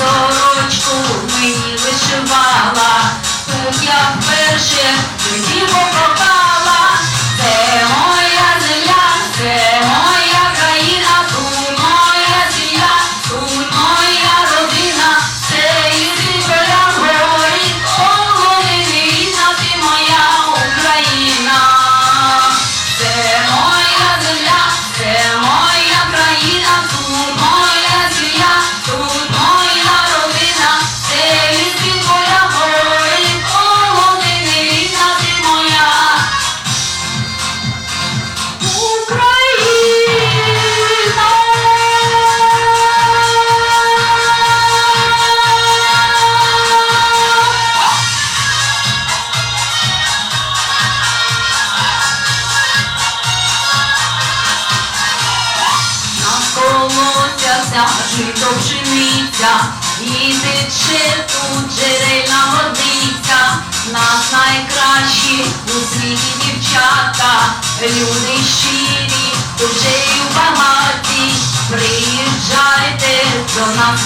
сорочку мені вишивала, тут я вперше тоді попала. Пшениця, жито пшениця, і тече тут джерельна водиця, нас найкращі у світі дівчата, люди щирі, дуже й багаті, приїжджайте до нас.